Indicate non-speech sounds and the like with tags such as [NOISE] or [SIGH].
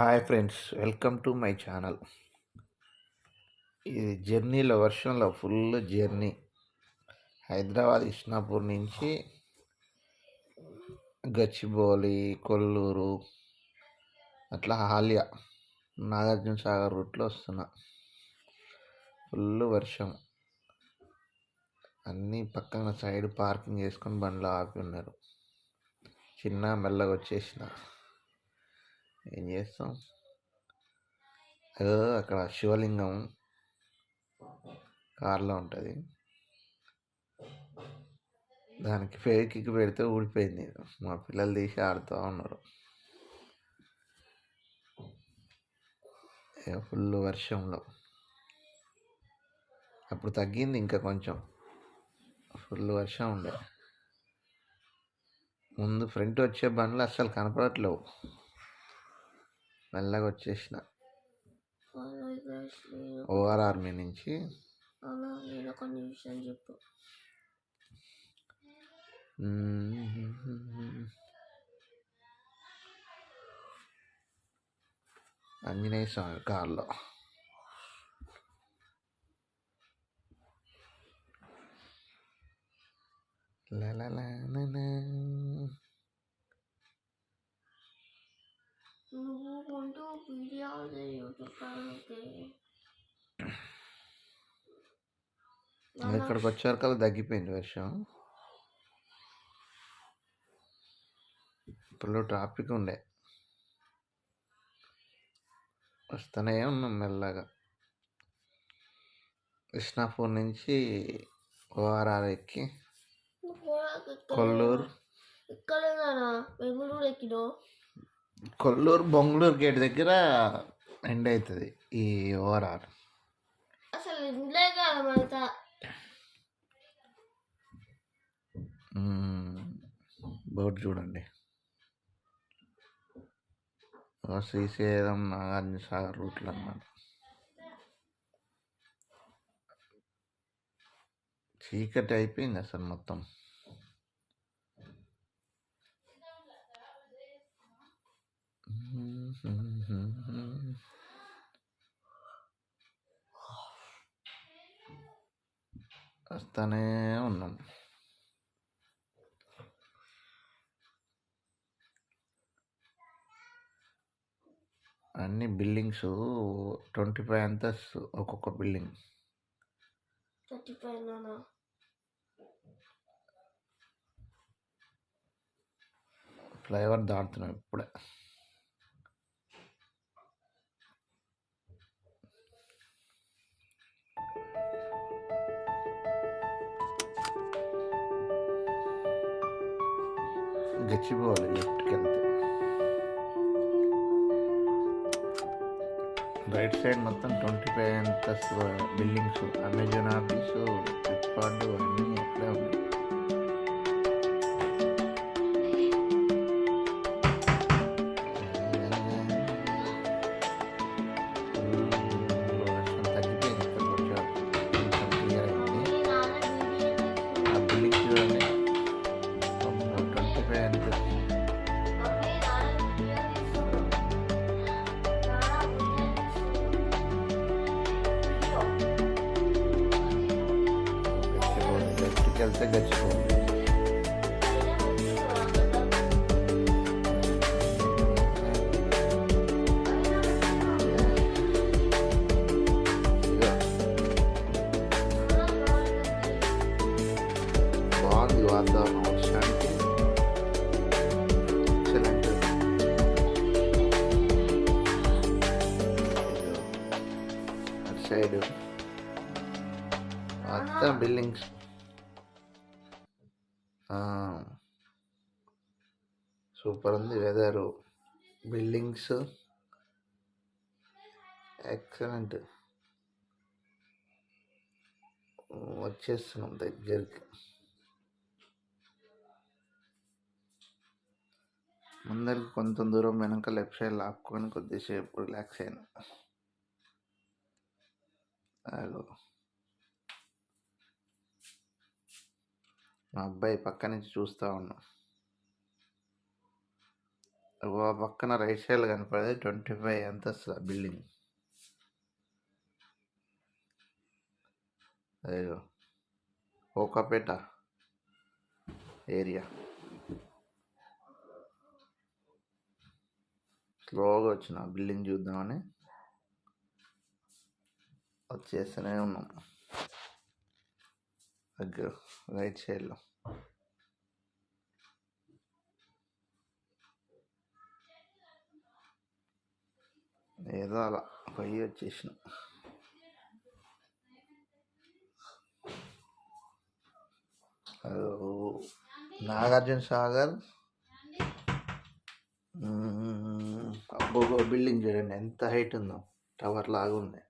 Hi friends welcome to my channel ఇది జర్నీలో వర్షంలో ఫుల్ జర్నీ. హైదరాబాద్ ఇస్నాపూర్ నుంచి గచ్చిబౌలి కొల్లూరు అట్లా హాలియా నాగార్జున సాగర్ రూట్లో వస్తున్నా. ఫుల్ వర్షం. అన్నీ పక్కన సైడ్ పార్కింగ్ చేసుకొని బండ్లు ఆపి ఉన్నారు చిన్న మెల్లగా వచ్చేసిన ఏం చేస్తాం? అదో అక్కడ శివలింగం కార్లో ఉంటుంది. దానికి ఫేకిక్ పెడితే ఊడిపోయింది. మా పిల్లలు తీసి ఆడుతూ ఉన్నారు. ఫుల్ వర్షంలో. అప్పుడు తగ్గింది ఇంకా కొంచెం. ఫుల్ వర్షం ఉండే. ముందు ఫ్రంట్ వచ్చే బండ్లు అస్సలు కనపడట్లేవు. మెల్లగా వచ్చేసిన. ఓఆర్ ఆర్మీ నుంచి. చెప్పు. ఆంజనేయ స్వామి కార్లో. లలలలలా. నువ్వు కొంటూ ఇక్కడికి వచ్చేవరకు తగ్గిపోయింది వర్షం? ఇప్పుడు ట్రాఫిక్ ఉండే. వస్తూనే ఉన్నాం మెల్లగా. కృష్ణాపూర్ నుంచి ఓఆర్ఆర్ ఎక్కి కొల్లూరు. ఎక్కలేదా బెంగళూరు ఎక్కినో కొల్లూరు బొంగళూరు గేట్ దగ్గర ఎండ్ అవుతుంది ఈ ఓఆర్ఆర్ అసలు ఇంట్లో బోర్డు చూడండి. శ్రీశైలం నాగార్జున సాగర్ రూట్లు అన్నమాట. చీకటి అయిపోయింది అసలు మొత్తం. [LAUGHS] వస్తానే ఉన్నాం. అన్ని బిల్డింగ్స్ ట్వంటీ ఫైవ్ అంతస్ ఒక్కొక్క బిల్డింగ్. చచ్చిపోయినా ఫ్లైఓవర్ దాటుతున్నాం ఇప్పుడే. గచ్చిపోవాలి లెఫ్ట్కి వెళ్తే రైట్ సైడ్ మొత్తం ట్వంటీ ఫైవ్ అంతస్ బిల్డింగ్స్ అమెజాన్ ఆఫీసు ఫ్లిప్కార్ట్ అన్నీ అక్కడే ఉన్నాయి. గచ్చిపోవాలి లెఫ్ట్కి వెళ్తే గచ్చిపోవాలి ఇదిగో, బాగుంది వాతావరణం వర్షానికి ఎక్సలెంట్ అటు సైడ్ మొత్తం బిల్డింగ్స్ సూపర్ ఉంది వెదరు బిల్డింగ్స్ ఎక్సలెంట్ వచ్చేస్తున్నాం దగ్గరికి. ముందరికి కొంత దూరం వెనక లెఫ్ట్ సైడ్ లాక్కొని కొద్దిసేపు రిలాక్స్ అయినా. అగో. మా అబ్బాయి పక్క నుంచి చూస్తూ ఉన్నాం. ఓ పక్కన రైట్ సైడ్ కనపడేది ట్వంటీ ఫైవ్ అంతస్తుల బిల్డింగ్. అదేగో ఓకాపేట ఏరియా. స్లోగా వచ్చిన బిల్డింగ్ చూద్దామని వచ్చేస్తూనే ఉన్నాం. దగ్గర రైట్ సైడ్లో. ఏదో అలా పోయి వచ్చేసిన. నాగార్జున సాగర్. అబ్బో బిల్డింగ్ చూడండి ఎంత హైట్ ఉందో టవర్ లాగా ఉంది.